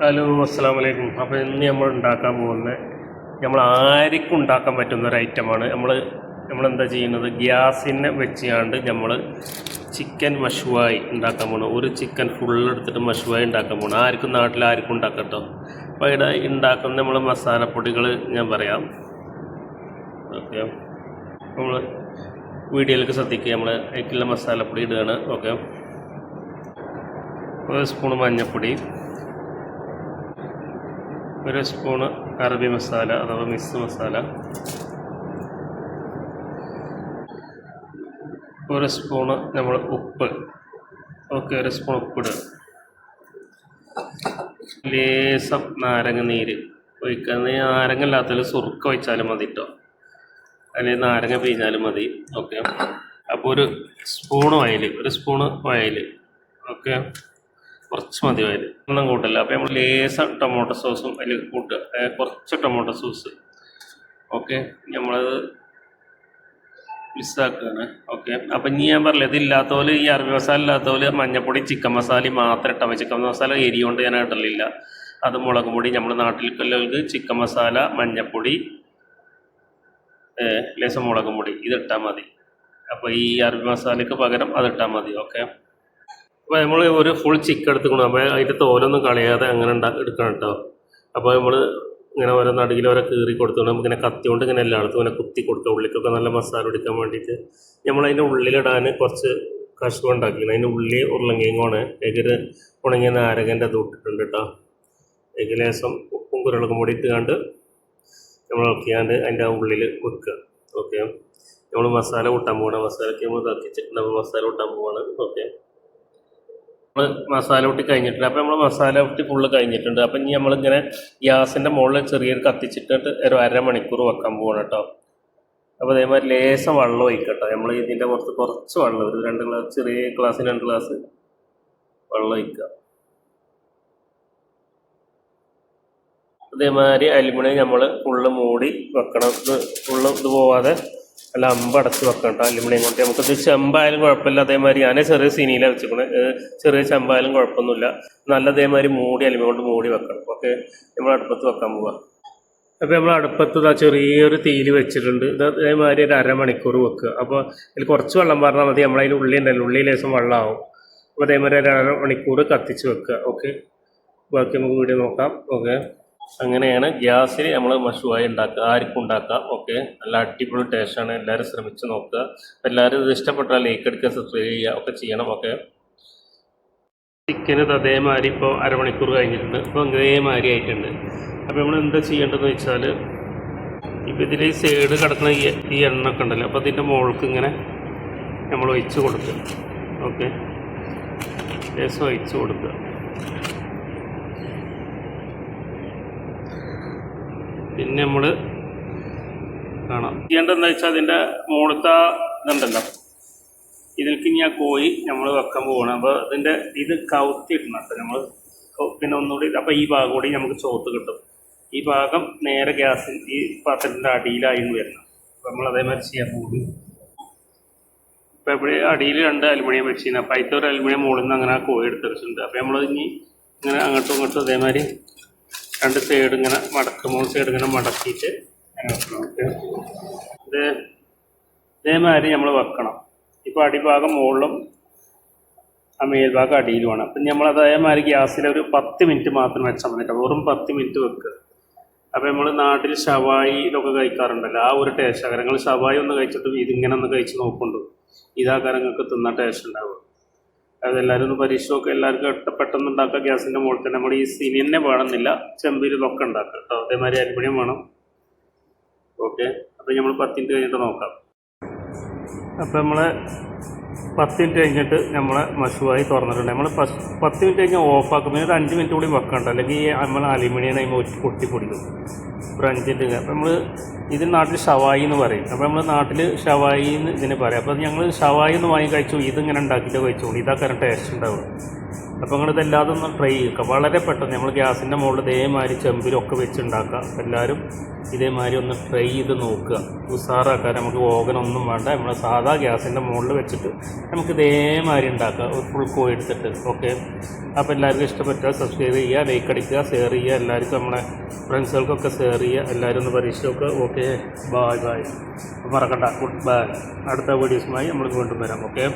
Hello അസ്സാം വലൈക്കും അപ്പോൾ ഇന്ന് നമ്മൾ ഉണ്ടാക്കാൻ പോകുന്നത് നമ്മൾ ആർക്കും ഉണ്ടാക്കാൻ പറ്റുന്ന ഒരു ഐറ്റമാണ് നമ്മൾ നമ്മളെന്താ ചെയ്യുന്നത്? ഗ്യാസിനെ വെച്ചാണ്ട് നമ്മൾ ചിക്കൻ മഷുവായി ഉണ്ടാക്കാൻ പോകണം ഒരു ചിക്കൻ ഫുൾ എടുത്തിട്ട് മഷുവായി ഉണ്ടാക്കാൻ പോകണം ആർക്കും നാട്ടിൽ ആർക്കും ഉണ്ടാക്കട്ടോ കേട്ടോ അപ്പോൾ ഇവിടെ ഉണ്ടാക്കുന്ന നമ്മൾ മസാലപ്പൊടികൾ ഞാൻ പറയാം. ഓക്കെ. നമ്മൾ വീഡിയോയിലേക്ക് ശ്രദ്ധിക്കുക. നമ്മൾ അതിലേക്കുള്ള മസാലപ്പൊടി ഇടുകയാണ്. ഓക്കെ. ഒരു സ്പൂൺ മഞ്ഞൾപ്പൊടി ഒരു സ്പൂണ് അറബി മസാല അഥവാ മിക്സ് മസാല. ഒരു സ്പൂണ് നമ്മൾ ഉപ്പ്. ഓക്കെ ഒരു സ്പൂൺ ഉപ്പിടുക ലേസം നാരങ്ങ നീര് ഒഴിക്കുന്ന നാരങ്ങ ഇല്ലാത്തതിൽ സുറുക്ക വെച്ചാലും മതി കേട്ടോ അല്ലെങ്കിൽ നാരങ്ങ പിഴിഞ്ഞാലും മതി. ഓക്കെ. അപ്പോൾ ഒരു സ്പൂണ് ഓയിൽ ഒരു സ്പൂണ് ഓയിൽ ഓക്കെ. കുറച്ച് മതി ഓയിൽ ഒന്നും കൂട്ടില്ല. അപ്പോൾ നമ്മൾ ലേസം ടൊമാറ്റോ സോസും അതിൽ കൂട്ടുക. കുറച്ച് ടൊമാറ്റോ സോസ്. ഓക്കെ? നമ്മളത് മിസ്സാക്കുകയാണ്. ഓക്കെ? അപ്പം ഇനി ഞാൻ പറഞ്ഞില്ല ഇതില്ലാത്ത പോലെ ഈ അറബി മസാല ഇല്ലാത്ത പോലെ മഞ്ഞപ്പൊടി ചിക്കൻ മസാല മാത്രം ഇട്ടാൽ മതി. ചിക്കൻ മസാല എരി കൊണ്ട് ഞാൻ ഇടലില്ല. അത് മുളക് പൊടി നമ്മുടെ കല്ലുകൾക്ക് ചിക്കൻ മസാല മഞ്ഞപ്പൊടി ലേസം മുളകും പൊടി ഇതിട്ടാൽ മതി. അപ്പോൾ ഈ അറബി മസാലയ്ക്ക് പകരം അതിട്ടാൽ മതി. ഓക്കെ? അപ്പോൾ നമ്മൾ ഒരു ഫുൾ ചിക്കൻ എടുത്തുകൊണ്ട് അപ്പോൾ അതിന്റെ തോലൊന്നും കളയാതെ അങ്ങനെ ഉണ്ടാ എടുക്കണം കേട്ടോ അപ്പോൾ നമ്മൾ ഇങ്ങനെ ഓരോ നടുകിൽ ഓരോ കീറി കൊടുത്തുകൊണ്ട് നമുക്ക് ഇങ്ങനെ കത്തി കൊണ്ട് ഇങ്ങനെ എല്ലായിടത്തും ഇങ്ങനെ കുത്തി കൊടുക്കുക ഉള്ളിക്കൊക്കെ നല്ല മസാല എടുക്കാൻ വേണ്ടിയിട്ട്. നമ്മൾ അതിന്റെ ഉള്ളിലിടാൻ കുറച്ച് കഷ്ണം ഉണ്ടാക്കിക്കണം അതിന്റെ ഉള്ളി ഉരുളങ്കിങ്ങോണ് ഏകൊരു ഉണങ്ങിയ നാരകന്റെ അത് ഇട്ടിട്ടുണ്ട് കേട്ടോ ഏകദേശം ഉപ്പും കുരുളകും കൂടി ഇട്ടുകൊണ്ട് നമ്മൾ ഇളക്കിയാണ്ട് അതിന്റെ ആ ഉള്ളിൽ വെക്കുക. ഓക്കെ നമ്മൾ മസാല കൂട്ടാൻ പോകണം മസാലയ്ക്ക് നമ്മൾ അപ്പോൾ മസാല കൂട്ടാൻ പോവാണ്. ഓക്കെ നമ്മൾ മസാല ഊട്ടി കഴിഞ്ഞിട്ടുണ്ട്. അപ്പോൾ നമ്മൾ മസാല ഊട്ടി ഫുള്ള് കഴിഞ്ഞിട്ടുണ്ട്. അപ്പം ഇനി നമ്മളിങ്ങനെ ഗ്യാസിന്റെ മുകളിൽ ചെറിയൊരു കത്തിച്ചിട്ടിട്ട് ഒരു അരമണിക്കൂർ വെക്കാൻ പോകണം കേട്ടോ. അപ്പോൾ അതേമാതിരി ലേശം വെള്ളം ഒഴിക്കട്ടോ. നമ്മൾ ഇതിന്റെ പുറത്ത് കുറച്ച് വെള്ളം ഒരു രണ്ട് ഗ്ലാസ് ചെറിയ ഗ്ലാസ്സിന് രണ്ട് ഗ്ലാസ് വെള്ളം ഒഴിക്കുക അതേമാതിരി അലുമിനിയം നമ്മൾ ഫുള്ള് മൂടി വെക്കണം. ഫുള്ള് ഇത് പോവാതെ അല്ല അമ്പ് അടച്ച് വെക്കണം കേട്ടോ അലുമിനിയം കൊണ്ട് നമുക്കിത് ചെമ്പായാലും കുഴപ്പമില്ല. അതേമാതിരി ഞാൻ ചെറിയ സീനിയിലാണ് വെച്ചിരിക്കുന്നത് ചെറിയ ചെമ്പായാലും കുഴപ്പമൊന്നുമില്ല. നല്ല അതേമാതിരി മൂടി അലുമിനിയം കൊണ്ട് മൂടി വെക്കണം. ഓക്കെ? നമ്മൾ അടുപ്പത്ത് വെക്കാൻ പോവാം. അപ്പോൾ നമ്മൾ അടുപ്പത്ത് ഇതാ ചെറിയൊരു തീയിൽ വെച്ചിട്ടുണ്ട്. ഇത് അതേമാതിരി ഒരു അരമണിക്കൂർ വെക്കുക. അപ്പോൾ അതിൽ കുറച്ച് വെള്ളം പറഞ്ഞാൽ മതി. നമ്മളതിൽ ഉള്ളി ഉണ്ടല്ലോ. ഉള്ളി ലേശം വെള്ളമാവും അപ്പോൾ അതേമാതിരി ഒരു അരമണിക്കൂർ കത്തിച്ച് വെക്കുക. ഓക്കെ? ബാക്കി നമുക്ക് വീഡിയോ നോക്കാം. ഓക്കെ? അങ്ങനെയാണ് ഗ്യാസിൽ നമ്മൾ മഷുവായി ഉണ്ടാക്കുക ആർക്കും ഉണ്ടാക്കാം ഓക്കെ. നല്ല അടിപൊളി ടേസ്റ്റാണ് എല്ലാവരും ശ്രമിച്ച് നോക്കുക. എല്ലാവരും ഇത് ഇഷ്ടപ്പെട്ടാൽ ലൈക്ക് എടുക്കുക സബ്സ്ക്രൈബ് ചെയ്യുക ഒക്കെ ചെയ്യണം. ഓക്കെ. ചിക്കൻ ഇത് അതേമാതിരി ഇപ്പോൾ അരമണിക്കൂർ കഴിഞ്ഞിട്ടുണ്ട്. ഇപ്പോൾ ഇതേമാതിരി ആയിട്ടുണ്ട്. അപ്പോൾ നമ്മൾ എന്താ ചെയ്യേണ്ടതെന്ന് വെച്ചാൽ ഇപ്പോൾ ഇതിൽ ഈ സൈഡ് കിടക്കുന്ന ഈ ഈ എണ്ണ ഒക്കെ ഉണ്ടല്ലോ. അപ്പോൾ അതിന്റെ മുകൾക്ക് ഇങ്ങനെ നമ്മൾ ഒഴിച്ച് കൊടുക്കുക. ഓക്കെ. ലേസം ഒഴിച്ച് കൊടുക്കുക. പിന്നെ നമ്മൾ കാണാം. ചെയ്യേണ്ടതെന്ന് വെച്ചാൽ അതിന്റെ മുകളത്തെ ഇതുണ്ടല്ലോ. ഇതിലേക്ക് ഇനി ആ കോഴി നമ്മൾ വെക്കാൻ പോവാണ്. അപ്പോൾ ഇതിന്റെ ഇത് കൗത്തിയിടണം നമ്മൾ പിന്നെ ഒന്നുകൂടി അപ്പോൾ ഈ ഭാഗം കൂടി നമുക്ക് ചോത്ത് കിട്ടും. ഈ ഭാഗം നേരെ ഗ്യാസ് ഈ പാത്രത്തിന്റെ അടിയിലായിരുന്നു വരണം. അപ്പോൾ നമ്മൾ അതേമാതിരി ചെയ്യാൻ പോകുന്നു ഇപ്പോൾ എവിടെ അടിയിൽ രണ്ട് അലുമിനിയം വെച്ചിരുന്നു അപ്പോൾ അതിലത്തെ ഒരു അലുമിനിയം മുകളിൽ നിന്ന് അങ്ങനെ ആ കോഴി എടുത്ത് വെച്ചിട്ടുണ്ട്. അപ്പോൾ നമ്മൾ ഇനി ഇങ്ങനെ അങ്ങോട്ടും ഇങ്ങോട്ടും അതേമാതിരി രണ്ട് സൈഡ് ഇങ്ങനെ മടക്ക് മൂന്ന് സൈഡ് ഇങ്ങനെ മടക്കിയിട്ട് ഇത് ഇതേമാതിരി നമ്മൾ വെക്കണം. ഇപ്പോൾ അടിഭാഗം മുകളിലും ആ മേൽഭാഗം അടിയിലുമാണ് അപ്പം നമ്മൾ അതേമാതിരി ഗ്യാസിൽ ഒരു പത്ത് മിനിറ്റ് മാത്രം വെച്ചാൽ മതി വെറും പത്ത് മിനിറ്റ് വെക്കുക അപ്പോൾ നമ്മൾ നാട്ടിൽ ഷവായി ഇതൊക്കെ കഴിക്കാറുണ്ടല്ലോ. ആ ഒരു ടേസ്റ്റ് അകരങ്ങൾ ഷവായി ഒന്ന് കഴിച്ചിട്ട് ഇതിങ്ങനെ ഒന്ന് കഴിച്ച് നോക്കുന്നുണ്ട്. ഇതാ കരങ്ങൾക്ക് തിന്ന ടേസ്റ്റ് ഉണ്ടാവും അതെല്ലാവരും ഒന്ന് പരീക്ഷ നോക്കുക എല്ലാവർക്കും പെട്ടെന്ന് ഉണ്ടാക്കുക. ഗ്യാസിന്റെ മുകളിൽ തന്നെ നമ്മൾ ഈ സിനി തന്നെ വേണമെന്നില്ല. ചെമ്പിൽ ഇതൊക്കെ ഉണ്ടാക്കുക കേട്ടോ. അതേമാതിരി അരിപ്പണിയും വേണം. ഓക്കെ അപ്പോൾ നമ്മൾ പത്തിന്റെ കഴിഞ്ഞിട്ട് നോക്കാം. അപ്പോൾ നമ്മൾ പത്ത് മിനിറ്റ് കഴിഞ്ഞിട്ട് നമ്മൾ മഷുവായി തുറന്നിട്ടുണ്ട്. നമ്മൾ പത്ത് മിനിറ്റ് കഴിഞ്ഞാൽ ഓഫാക്കും. പിന്നെ ഒരു അഞ്ച് മിനിറ്റ് കൂടി വെക്കണ്ട. അല്ലെങ്കിൽ ഈ നമ്മൾ അലുമിനിയം അതിന് പൊട്ടിപ്പൊടിക്കും ഒരു അഞ്ച് മിനിറ്റ് അപ്പം നമ്മൾ ഇത് നാട്ടിൽ ഷവായി എന്ന് പറയും. അപ്പോൾ നമ്മൾ നാട്ടിൽ ഷവായി എന്ന് ഇതിന് പറയും. അപ്പോൾ ഞങ്ങൾ ഷവായി എന്ന് വാങ്ങി കഴിച്ചു. ഇതിങ്ങനെ ഉണ്ടാക്കിയിട്ട് കഴിച്ചോളൂ. ഇതാ കാരണം ടേസ്റ്റ് ഉണ്ടാവുക. അപ്പോൾ നിങ്ങൾ ഇതെല്ലാതും ഒന്ന് ട്രൈ ചെയ്യുക. വളരെ പെട്ടെന്ന് നമ്മൾ ഗ്യാസിന്റെ മുകളിൽ ഇതേമാതിരി ചെമ്പിലൊക്കെ വെച്ചുണ്ടാക്കുക. എല്ലാവരും ഇതേമാതിരി ഒന്ന് ട്രൈ ചെയ്ത് നോക്കുക. ഉസാറാക്കാൻ നമുക്ക് ഓവനൊന്നും വേണ്ട. നമ്മൾ സാധാ ഗ്യാസിന്റെ മുകളിൽ വെച്ചിട്ട് നമുക്ക് ഇതേമാതിരി ഉണ്ടാക്കുക. ഒരു ഫുൾ കോ എടുത്തിട്ട്. ഓക്കെ അപ്പോൾ എല്ലാവർക്കും ഇഷ്ടപ്പെട്ടാൽ സബ്സ്ക്രൈബ് ചെയ്യുക ലൈക്ക് അടിക്കുക ഷെയർ ചെയ്യുക. എല്ലാവർക്കും നമ്മളെ ഫ്രണ്ട്സുകൾക്കൊക്കെ ഷെയർ ചെയ്യുക. എല്ലാവരും ഒന്ന് പരീക്ഷ നോക്കുക ഓക്കെ ബായ് ബായ് മറക്കണ്ട. ഗുഡ് ബൈ അടുത്ത വീഡിയോസുമായി നമ്മൾ വീണ്ടും വരാം. ഓക്കെ